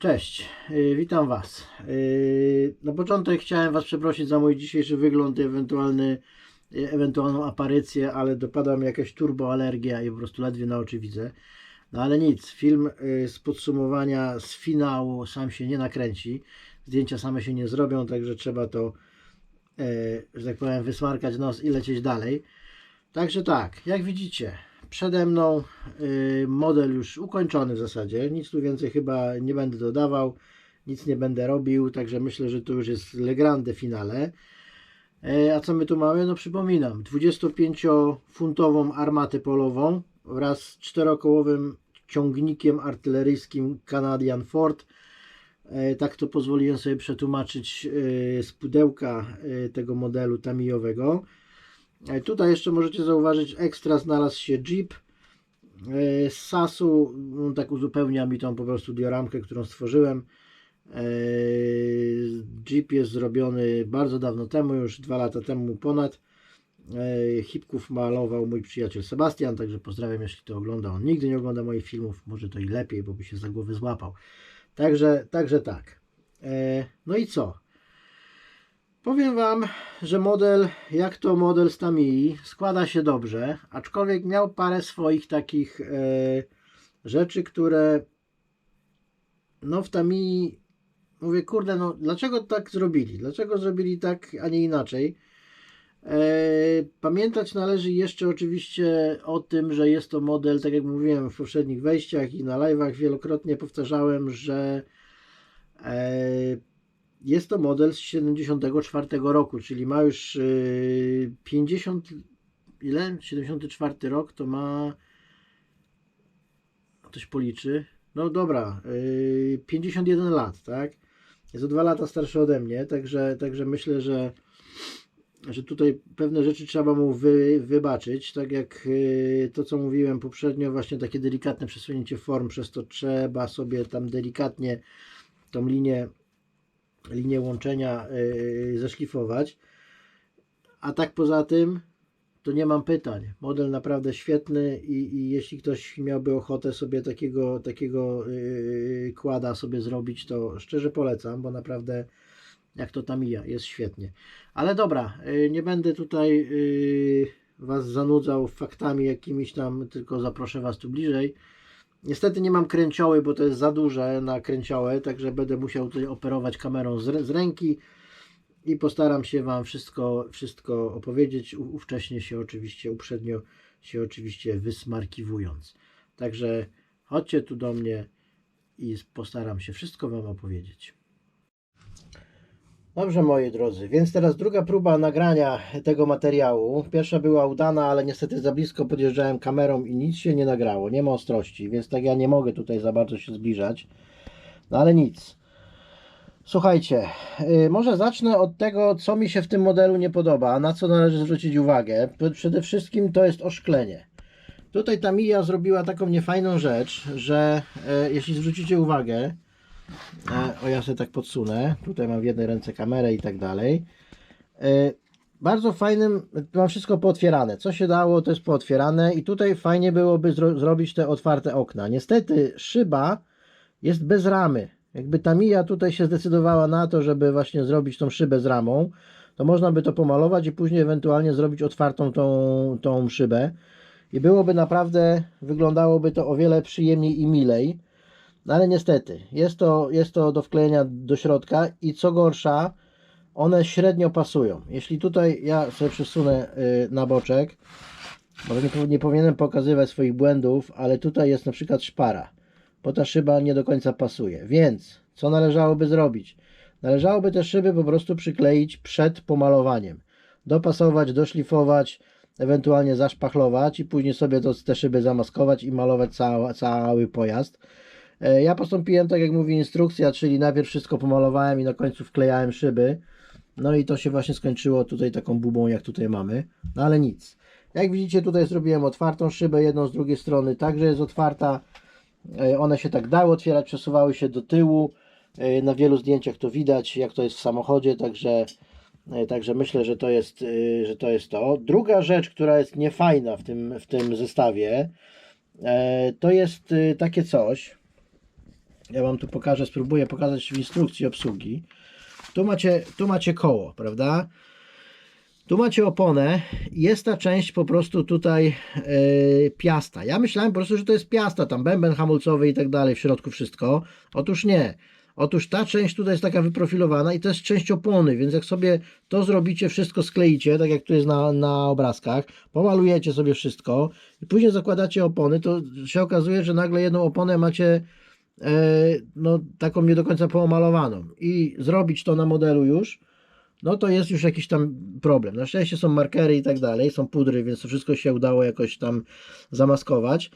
Cześć, yy, witam Was. Yy, Na początek chciałem Was przeprosić za mój dzisiejszy wygląd i ewentualny, yy, ewentualną aparycję, ale dopadła mi jakaś turboalergia i po prostu ledwie na oczy widzę. No ale nic, film z podsumowania, z finału sam się nie nakręci. Zdjęcia same się nie zrobią, także trzeba to, że tak powiem, wysmarkać nos i lecieć dalej. Także tak, jak widzicie, przede mną y, model już ukończony w zasadzie. Nic tu więcej chyba nie będę dodawał, nic nie będę robił, także myślę, że to już jest Le Grande finale. E, A co my tu mamy? No przypominam, 25-funtową armatę polową wraz z czterokołowym ciągnikiem artyleryjskim Canadian Ford. E, Tak to pozwoliłem sobie przetłumaczyć e, z pudełka tego modelu tamijowego. E, Tutaj jeszcze możecie zauważyć, ekstra znalazł się Jeep e, z Sasu. On tak uzupełnia mi tą po prostu dioramkę, którą stworzyłem. E, Jeep jest zrobiony bardzo dawno temu, już dwa lata temu ponad. Hipków malował mój przyjaciel Sebastian, także pozdrawiam, jeśli to ogląda. On nigdy nie ogląda moich filmów, może to i lepiej, bo by się za głowę złapał. Także, także tak. No i co? Powiem Wam, że model, jak to model z Tamii, składa się dobrze, aczkolwiek miał parę swoich takich e, rzeczy, które no w Tamii mówię, kurde, no dlaczego tak zrobili? Dlaczego zrobili tak, a nie inaczej? E, pamiętać należy jeszcze oczywiście o tym, że jest to model, tak jak mówiłem w poprzednich wejściach i na live'ach wielokrotnie powtarzałem, że e, jest to model z 74 roku, czyli ma już yy, 50, ile? 74 rok to ma, ktoś policzy, no dobra, yy, 51 lat, tak? Jest o 2 lata starszy ode mnie, także, także myślę, że, że tutaj pewne rzeczy trzeba mu wy, wybaczyć, tak jak yy, to, co mówiłem poprzednio, właśnie takie delikatne przesunięcie form, przez to trzeba sobie tam delikatnie tą linię linię łączenia yy, zeszlifować. A tak poza tym, to nie mam pytań. Model naprawdę świetny i, i jeśli ktoś miałby ochotę sobie takiego, takiego yy, kłada sobie zrobić, to szczerze polecam, bo naprawdę jak to tam mija, jest świetnie. Ale dobra, yy, nie będę tutaj Was zanudzał faktami jakimiś tam, tylko zaproszę Was tu bliżej. Niestety nie mam kręcioły, bo to jest za duże na kręciołę, także będę musiał tutaj operować kamerą z, z ręki i postaram się Wam wszystko, wszystko opowiedzieć, ówcześnie się oczywiście, uprzednio się oczywiście wysmarkiwując. Także chodźcie tu do mnie i postaram się wszystko Wam opowiedzieć. Dobrze moi drodzy, więc teraz druga próba nagrania tego materiału. Pierwsza była udana, ale niestety za blisko podjeżdżałem kamerą i nic się nie nagrało, nie ma ostrości, więc tak ja nie mogę tutaj za bardzo się zbliżać. No ale nic. Słuchajcie, yy, może zacznę od tego, co mi się w tym modelu nie podoba, na co należy zwrócić uwagę. Przede wszystkim to jest oszklenie. Tutaj ta Mija zrobiła taką niefajną rzecz, że e, jeśli zwrócicie uwagę, o ja sobie tak podsunę. Tutaj mam w jednej ręce kamerę i tak dalej. E, Bardzo fajnym, mam wszystko pootwierane. Co się dało, to jest pootwierane i tutaj fajnie byłoby zro, zrobić te otwarte okna. Niestety szyba jest bez ramy. Jakby ta Mija tutaj się zdecydowała na to, żeby właśnie zrobić tą szybę z ramą, to można by to pomalować i później ewentualnie zrobić otwartą tą, tą szybę. I byłoby naprawdę, wyglądałoby to o wiele przyjemniej i milej. No ale niestety, jest to, jest to do wklejenia do środka i co gorsza, one średnio pasują. Jeśli tutaj ja sobie przesunę y, na boczek, może nie, pow- nie powinienem pokazywać swoich błędów, ale tutaj jest na przykład szpara, bo ta szyba nie do końca pasuje. Więc co należałoby zrobić? Należałoby te szyby po prostu przykleić przed pomalowaniem. Dopasować, doszlifować, ewentualnie zaszpachlować i później sobie te szyby zamaskować i malować cała, cały pojazd. E, Ja postąpiłem tak jak mówi instrukcja, czyli najpierw wszystko pomalowałem i na końcu wklejałem szyby. No i to się właśnie skończyło tutaj taką bubą jak tutaj mamy. No ale nic. Jak widzicie tutaj zrobiłem otwartą szybę jedną z drugiej strony, także jest otwarta. E, One się tak dały otwierać, przesuwały się do tyłu. E, Na wielu zdjęciach to widać jak to jest w samochodzie, także Także myślę, że to jest, że to jest to. Druga rzecz, która jest niefajna w tym, w tym zestawie, to jest takie coś, Ja Wam tu pokażę, spróbuję pokazać w instrukcji obsługi. Tu macie, tu macie koło, prawda? Tu macie oponę. Jest ta część po prostu tutaj e, piasta. Ja myślałem po prostu, że to jest piasta, tam bęben hamulcowy i tak dalej, w środku wszystko. Otóż nie. Otóż ta część tutaj jest taka wyprofilowana i to jest część opony, więc jak sobie to zrobicie, wszystko skleicie, tak jak tu jest na, na obrazkach, pomalujecie sobie wszystko i później zakładacie opony, to się okazuje, że nagle jedną oponę macie no, taką nie do końca pomalowaną i zrobić to na modelu już, no to jest już jakiś tam problem. Na szczęście są markery i tak dalej, są pudry, więc to wszystko się udało jakoś tam zamaskować.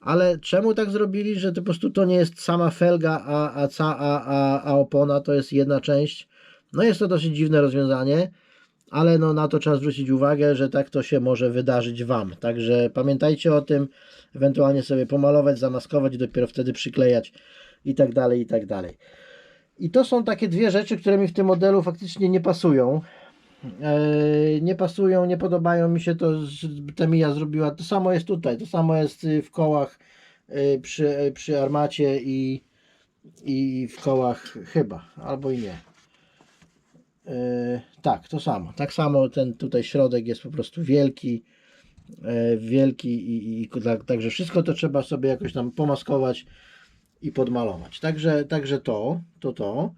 Ale czemu tak zrobili, że to po prostu to nie jest sama felga, a, a, a, a, a opona to jest jedna część? No jest to dosyć dziwne rozwiązanie, ale no na to trzeba zwrócić uwagę, że tak to się może wydarzyć Wam. Także pamiętajcie o tym, ewentualnie sobie pomalować, zamaskować i dopiero wtedy przyklejać i tak dalej, i tak dalej. I to są takie dwie rzeczy, które mi w tym modelu faktycznie nie pasują. Eee, nie pasują, nie podobają mi się to, że Tamiya zrobiła. To samo jest tutaj, to samo jest y, w kołach y, przy, y, przy armacie i, i w kołach chyba, albo i nie. Tak, to samo. Tak samo ten tutaj środek jest po prostu wielki. e, Wielki i, i tak, także wszystko to trzeba sobie jakoś tam pomaskować i podmalować. Także, także to, to, to.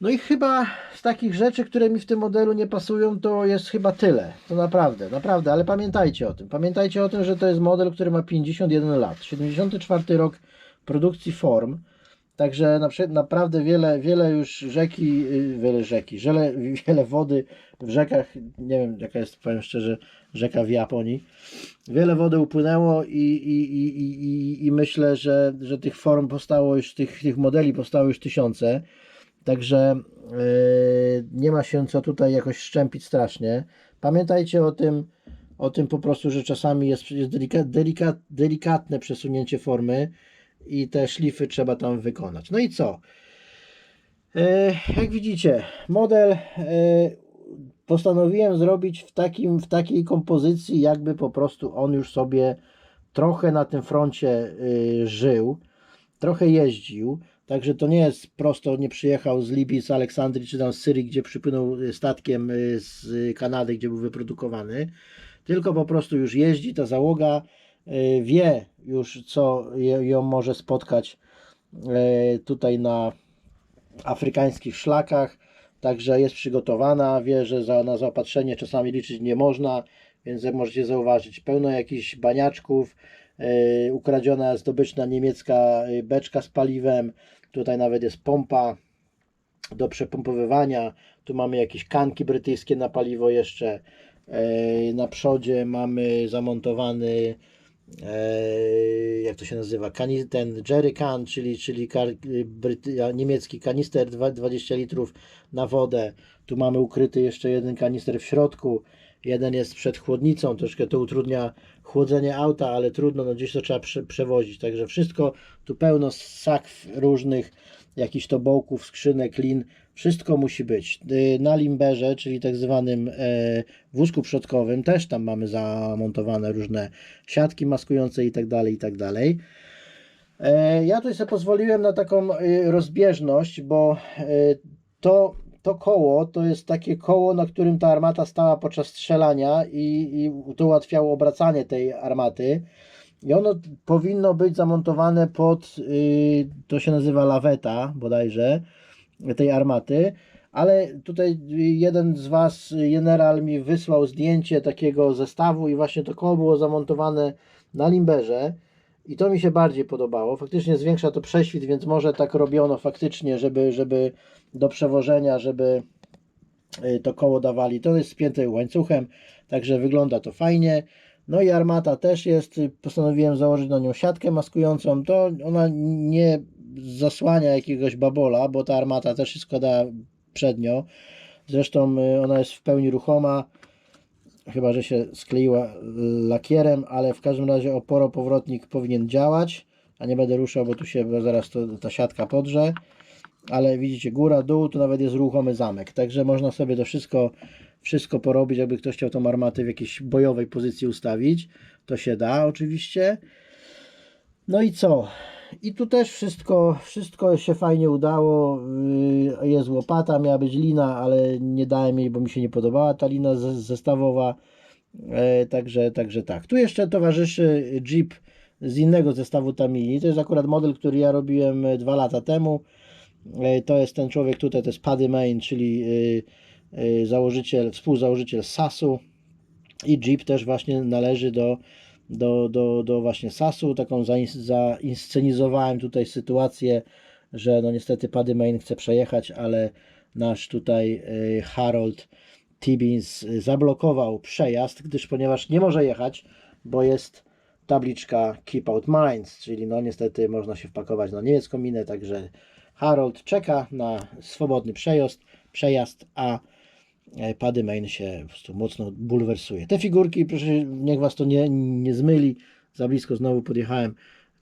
No i chyba z takich rzeczy, które mi w tym modelu nie pasują, to jest chyba tyle. To naprawdę, naprawdę, ale pamiętajcie o tym. Pamiętajcie o tym, że to jest model, który ma 51 lat. 74 rok produkcji form. Także naprawdę wiele, wiele już rzeki, yy, wiele rzeki, wiele, wiele wody w rzekach, nie wiem jaka jest, powiem szczerze, rzeka w Japonii. Wiele wody upłynęło i, i, i, i, i myślę, że, że tych form powstało już, tych, tych modeli powstało już tysiące. Także yy, nie ma się co tutaj jakoś szczępić strasznie. Pamiętajcie o tym, o tym po prostu, że czasami jest, jest delika, delika, delikatne przesunięcie formy i te szlify trzeba tam wykonać. No i co? Yy, jak widzicie, model yy, postanowiłem zrobić w, takim, w takiej kompozycji, jakby po prostu on już sobie trochę na tym froncie yy, żył, trochę jeździł. Także to nie jest prosto, nie przyjechał z Libii, z Aleksandrii czy tam z Syrii, gdzie przypłynął y, statkiem y, z Kanady, gdzie był wyprodukowany, tylko po prostu już jeździ ta załoga, y, wie już co ją może spotkać y, tutaj na afrykańskich szlakach, także jest przygotowana, wie, że za, na zaopatrzenie czasami liczyć nie można, więc możecie zauważyć, pełno jakichś baniaczków, yy, ukradziona zdobyczna niemiecka yy, beczka z paliwem, tutaj nawet jest pompa do przepompowywania, tu mamy jakieś kanki brytyjskie na paliwo jeszcze, yy, na przodzie mamy zamontowany jak to się nazywa, ten jerry can, czyli, czyli niemiecki kanister dwa- 20 litrów na wodę. Tu mamy ukryty jeszcze jeden kanister w środku. Jeden jest przed chłodnicą, troszkę to utrudnia chłodzenie auta, ale trudno, no gdzieś to trzeba prze, przewozić. Także wszystko, tu pełno sakw różnych, jakichś to bołków, skrzynek, lin, wszystko musi być. Y, Na limberze, czyli tak zwanym e, wózku przodkowym, też tam mamy zamontowane różne siatki maskujące i tak dalej, i tak dalej. E, Ja tutaj sobie pozwoliłem na taką y, rozbieżność, bo e, to, to koło to jest takie koło, na którym ta armata stała podczas strzelania i, i to ułatwiało obracanie tej armaty. I ono powinno być zamontowane pod, y, to się nazywa laweta bodajże, tej armaty, ale tutaj jeden z Was, general, mi wysłał zdjęcie takiego zestawu i właśnie to koło było zamontowane na limberze i to mi się bardziej podobało. Faktycznie zwiększa to prześwit, więc może tak robiono faktycznie, żeby, żeby do przewożenia, żeby y, to koło dawali. To jest spięte łańcuchem, także wygląda to fajnie. No i armata też jest. Postanowiłem założyć na nią siatkę maskującą. To ona nie zasłania jakiegoś babola, bo ta armata też się składa przednio. Zresztą y, ona jest w pełni ruchoma. Chyba, że się skleiła y, lakierem, ale w każdym razie oporopowrotnik powinien działać. A nie będę ruszał, bo tu się zaraz to, ta siatka podrze. Ale widzicie, góra, dół, tu nawet jest ruchomy zamek. Także można sobie to wszystko wszystko porobić, jakby ktoś chciał tą armatę w jakiejś bojowej pozycji ustawić, to się da oczywiście. No i co? I tu też wszystko, wszystko się fajnie udało. Yy, Jest łopata, miała być lina, ale nie dałem jej, bo mi się nie podobała ta lina ze- zestawowa. E, Także, także tak. Tu jeszcze towarzyszy Jeep z innego zestawu Tamini. To jest akurat model, który ja robiłem dwa lata temu. E, To jest ten człowiek tutaj, to jest Paddy Main, czyli e, e, założyciel, współzałożyciel SAS-u. I Jeep też właśnie należy do, do, do, do właśnie SAS-u. Taką zains- zainscenizowałem tutaj sytuację, że no niestety Paddy Main chce przejechać, ale nasz tutaj Harold Tibbins zablokował przejazd, gdyż ponieważ nie może jechać, bo jest tabliczka Keep Out Mines, czyli no niestety można się wpakować na niemiecką minę, także Harold czeka na swobodny przejazd, przejazd a e, Paddy Main się po prostu mocno bulwersuje. Te figurki, proszę, niech Was to nie, nie zmyli, za blisko znowu podjechałem,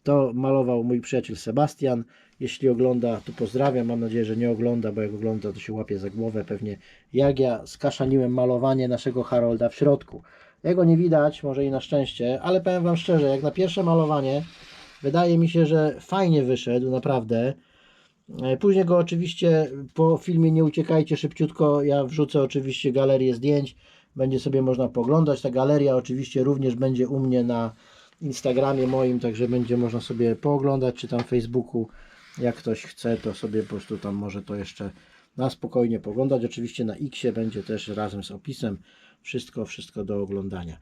to malował mój przyjaciel Sebastian. Jeśli ogląda, to pozdrawiam. Mam nadzieję, że nie ogląda, bo jak ogląda, to się łapie za głowę. Pewnie jak ja skaszaniłem malowanie naszego Harolda w środku. Jego nie widać, może i na szczęście, ale powiem Wam szczerze, jak na pierwsze malowanie, wydaje mi się, że fajnie wyszedł, naprawdę. E, Później go oczywiście po filmie nie uciekajcie szybciutko. Ja wrzucę oczywiście galerię zdjęć. Będzie sobie można poglądać. Ta galeria oczywiście również będzie u mnie na Instagramie moim, także będzie można sobie pooglądać, czy tam Facebooku. Jak ktoś chce, to sobie po prostu tam może to jeszcze na spokojnie poglądać. Oczywiście na Xie będzie też razem z opisem wszystko, wszystko do oglądania.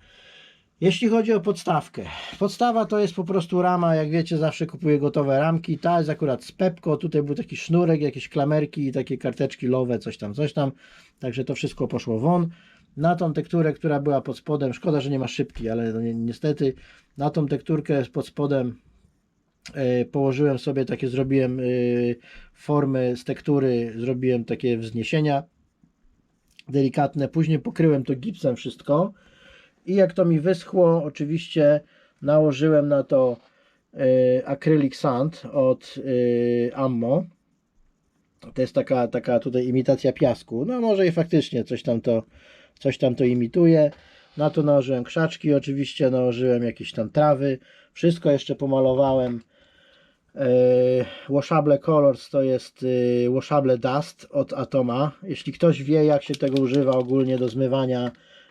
Jeśli chodzi o podstawkę, podstawa to jest po prostu rama, jak wiecie, zawsze kupuję gotowe ramki. Ta jest akurat z Pepko, tutaj był taki sznurek, jakieś klamerki i takie karteczki lowe, coś tam, coś tam. Także to wszystko poszło won. Na tą tekturę, która była pod spodem, szkoda, że nie ma szybki, ale no ni- niestety na tą tekturkę pod spodem e, położyłem sobie takie, zrobiłem e, formy z tektury, zrobiłem takie wzniesienia delikatne. Później pokryłem to gipsem wszystko. I jak to mi wyschło, oczywiście nałożyłem na to y, acrylic sand od y, Ammo. To jest taka, taka tutaj imitacja piasku. No może i faktycznie coś tam to, coś tam to imituje. Na to nałożyłem krzaczki, oczywiście nałożyłem jakieś tam trawy. Wszystko jeszcze pomalowałem. Yy, Washable Colors to jest yy, Washable Dust od Atoma. Jeśli ktoś wie, jak się tego używa ogólnie do zmywania,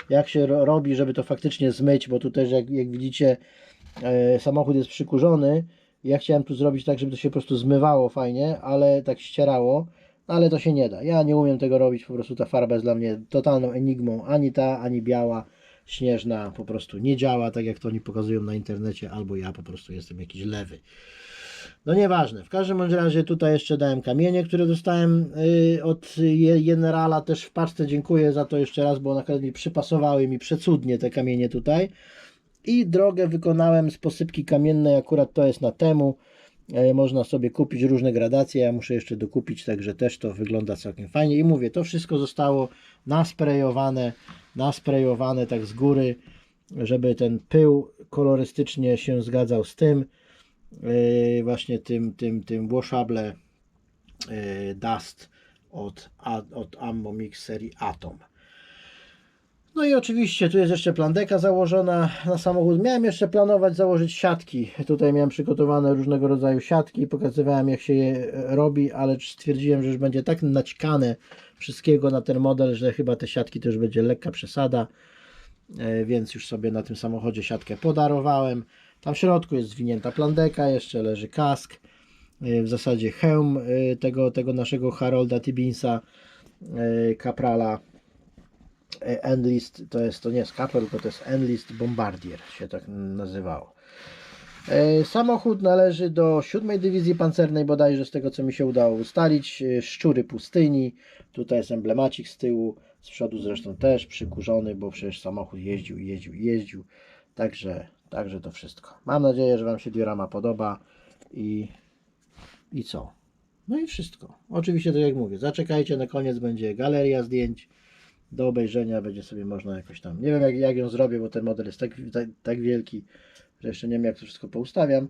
jak się ro- robi, żeby to faktycznie zmyć, bo tu też, jak, jak widzicie, yy, samochód jest przykurzony. Ja chciałem tu zrobić tak, żeby to się po prostu zmywało fajnie, ale tak ścierało, ale to się nie da. Ja nie umiem tego robić, po prostu ta farba jest dla mnie totalną enigmą. Ani ta, ani biała, śnieżna po prostu nie działa, tak jak to oni pokazują na internecie, albo ja po prostu jestem jakiś lewy. No nieważne. W każdym razie tutaj jeszcze dałem kamienie, które dostałem y, od generala też w paczce. Dziękuję za to jeszcze raz, bo naprawdę mi przypasowały mi przecudnie te kamienie tutaj. I drogę wykonałem z posypki kamiennej, akurat to jest na temu. E, Można sobie kupić różne gradacje, ja muszę jeszcze dokupić, także też to wygląda całkiem fajnie. I mówię, to wszystko zostało nasprejowane, nasprejowane tak z góry, żeby ten pył kolorystycznie się zgadzał z tym właśnie tym, tym, tym washable yy, Dust od, od Ammo Mix serii Atom. No i oczywiście tu jest jeszcze plandeka założona na samochód. Miałem jeszcze planować założyć siatki. Tutaj miałem przygotowane różnego rodzaju siatki. Pokazywałem jak się je e, robi, ale stwierdziłem, że już będzie tak naćkane wszystkiego na ten model, że chyba te siatki już będzie lekka przesada. E, Więc już sobie na tym samochodzie siatkę podarowałem. Tam w środku jest zwinięta plandeka, jeszcze leży kask. e, W zasadzie hełm e, tego, tego naszego Harolda Tibbinsa, e, kaprala Enlist, to jest, to nie jest kapel, to jest Enlist Bombardier się tak nazywało. Samochód należy do 7 Dywizji Pancernej bodajże z tego co mi się udało ustalić. Szczury pustyni, tutaj jest emblemacik z tyłu, z przodu zresztą też przykurzony, bo przecież samochód jeździł, jeździł, jeździł. Także, także to wszystko. Mam nadzieję, że Wam się diorama podoba i, i co? No i wszystko. Oczywiście tak jak mówię, zaczekajcie, na koniec będzie galeria zdjęć do obejrzenia, będzie sobie można jakoś tam, nie wiem jak, jak ją zrobię, bo ten model jest tak, tak, tak wielki, że jeszcze nie wiem jak to wszystko poustawiam,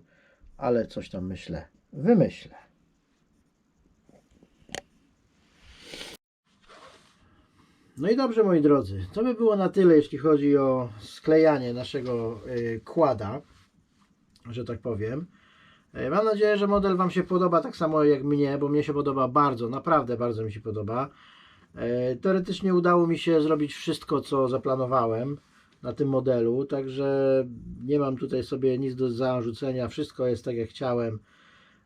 ale coś tam myślę, wymyślę. No i dobrze moi drodzy, to by było na tyle jeśli chodzi o sklejanie naszego y, kłada, że tak powiem. E, Mam nadzieję, że model Wam się podoba tak samo jak mnie, bo mnie się podoba bardzo, naprawdę bardzo mi się podoba. E, Teoretycznie udało mi się zrobić wszystko, co zaplanowałem na tym modelu, także nie mam tutaj sobie nic do zarzucenia, wszystko jest tak jak chciałem.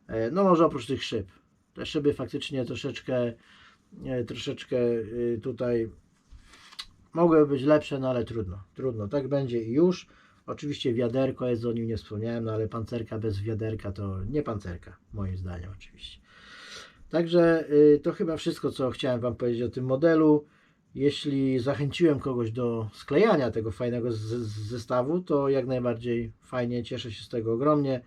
E, No może oprócz tych szyb. Te szyby faktycznie troszeczkę, e, troszeczkę y, tutaj mogły być lepsze, no ale trudno, trudno, tak będzie i już. Oczywiście wiaderko jest, o nim nie wspomniałem, no ale pancerka bez wiaderka to nie pancerka, moim zdaniem oczywiście. Także y, to chyba wszystko, co chciałem Wam powiedzieć o tym modelu. Jeśli zachęciłem kogoś do sklejania tego fajnego zestawu, to jak najbardziej fajnie, cieszę się z tego ogromnie.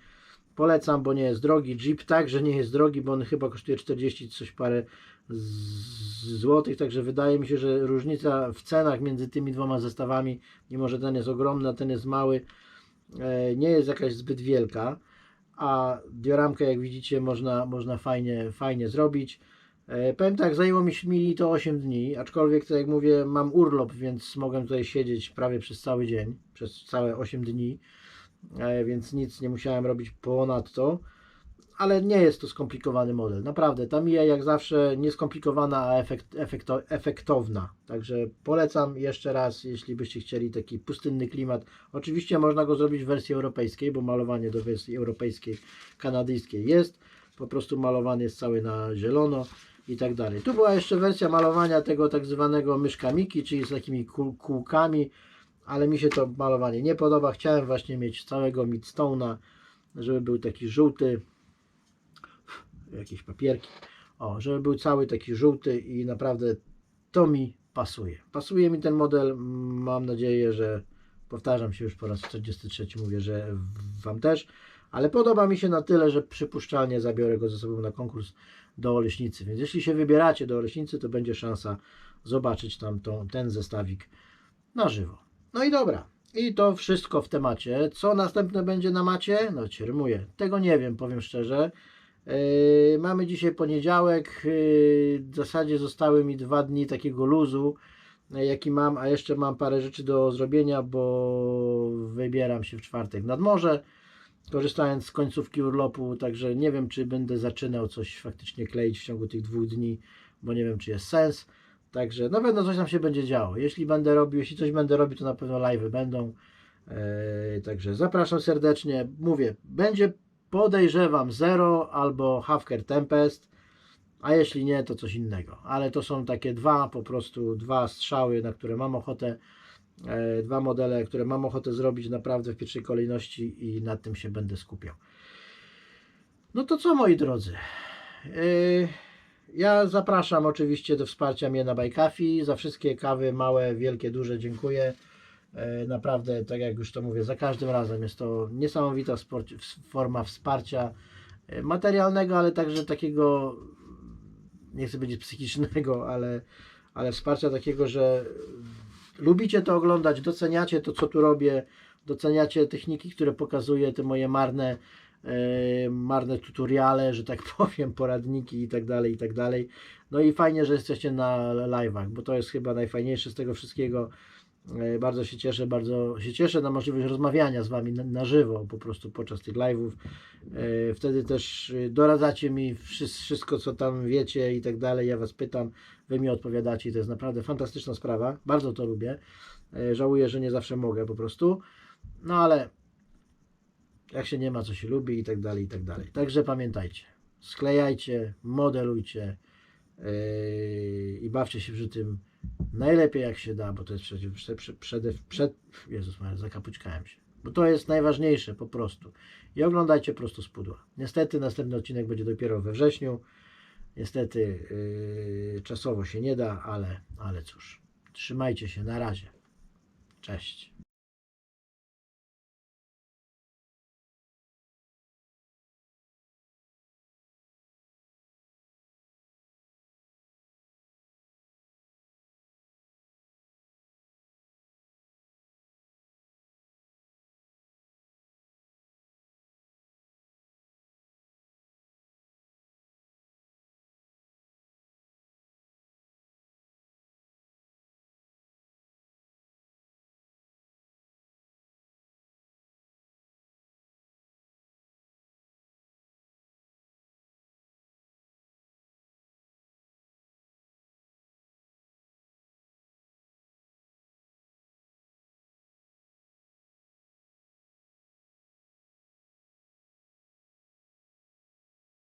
Polecam, bo nie jest drogi. Jeep także nie jest drogi, bo on chyba kosztuje 40 coś parę złotych, także wydaje mi się, że różnica w cenach między tymi dwoma zestawami, mimo że ten jest ogromny, a ten jest mały, e, nie jest jakaś zbyt wielka, a dioramkę jak widzicie można, można fajnie, fajnie zrobić. E, Powiem tak, zajęło mi mi to 8 dni, aczkolwiek tak jak mówię, mam urlop, więc mogłem tutaj siedzieć prawie przez cały dzień, przez całe 8 dni, e, więc nic nie musiałem robić ponadto ale nie jest to skomplikowany model. Naprawdę, ta mija jak zawsze nieskomplikowana, a efekt, efekto, efektowna. Także polecam jeszcze raz, jeśli byście chcieli taki pustynny klimat. Oczywiście można go zrobić w wersji europejskiej, bo malowanie do wersji europejskiej, kanadyjskiej jest. Po prostu malowany jest cały na zielono i tak dalej. Tu była jeszcze wersja malowania tego tak zwanego myszka Miki, czyli z takimi kół, kółkami, ale mi się to malowanie nie podoba. Chciałem właśnie mieć całego Midstone'a, żeby był taki żółty, jakieś papierki. O, żeby był cały taki żółty i naprawdę to mi pasuje. Pasuje mi ten model. Mam nadzieję, że powtarzam się już po raz 43, mówię, że Wam też, ale podoba mi się na tyle, że przypuszczalnie zabiorę go ze sobą na konkurs do Oleśnicy. Więc jeśli się wybieracie do Oleśnicy, to będzie szansa zobaczyć tam tą, ten zestawik na żywo. No i dobra. I to wszystko w temacie. Co następne będzie na macie? No cię rymuję. Tego nie wiem, powiem szczerze. Yy, mamy dzisiaj poniedziałek. Yy, w zasadzie zostały mi dwa dni takiego luzu, yy, jaki mam, a jeszcze mam parę rzeczy do zrobienia, bo wybieram się w czwartek nad morze, korzystając z końcówki urlopu, także nie wiem, czy będę zaczynał coś faktycznie kleić w ciągu tych dwóch dni, bo nie wiem, czy jest sens. Także na pewno coś tam się będzie działo. Jeśli będę robił, jeśli coś będę robił, to na pewno live'y będą. Yy, także zapraszam serdecznie. Mówię, będzie podejrzewam Zero albo Hafker Tempest, a jeśli nie, to coś innego. Ale to są takie dwa, po prostu dwa strzały, na które mam ochotę, e, dwa modele, które mam ochotę zrobić naprawdę w pierwszej kolejności i nad tym się będę skupiał. No to co moi drodzy? Yy, ja zapraszam oczywiście do wsparcia mnie na Bajkafi. Za wszystkie kawy, małe, wielkie, duże dziękuję. E, Naprawdę, tak jak już to mówię, za każdym razem jest to niesamowita forma wsparcia e, materialnego, ale także takiego, nie chcę powiedzieć psychicznego, ale, ale wsparcia takiego, że lubicie to oglądać, doceniacie to, co tu robię, doceniacie techniki, które pokazuję, te moje marne, e, marne tutoriale, że tak powiem, poradniki i tak dalej, i tak dalej. No i fajnie, że jesteście na live'ach, bo to jest chyba najfajniejsze z tego wszystkiego. E, Bardzo się cieszę, bardzo się cieszę na możliwość rozmawiania z Wami na, na żywo po prostu podczas tych live'ów. E, Wtedy też e, doradzacie mi wszy- wszystko, co tam wiecie i tak dalej. Ja Was pytam, Wy mi odpowiadacie i to jest naprawdę fantastyczna sprawa. Bardzo to lubię. Żałuję, że nie zawsze mogę po prostu. No ale jak się nie ma, co się lubi i tak dalej, i tak dalej. Także pamiętajcie, sklejajcie, modelujcie yy, i bawcie się przy tym najlepiej jak się da, bo to jest przecież przed, przed, przed, Jezus Maria, zakapućkałem się. Bo to jest najważniejsze po prostu. I oglądajcie prosto z pudła. Niestety następny odcinek będzie dopiero we wrześniu. Niestety yy, czasowo się nie da, ale, ale cóż. Trzymajcie się, na razie. Cześć.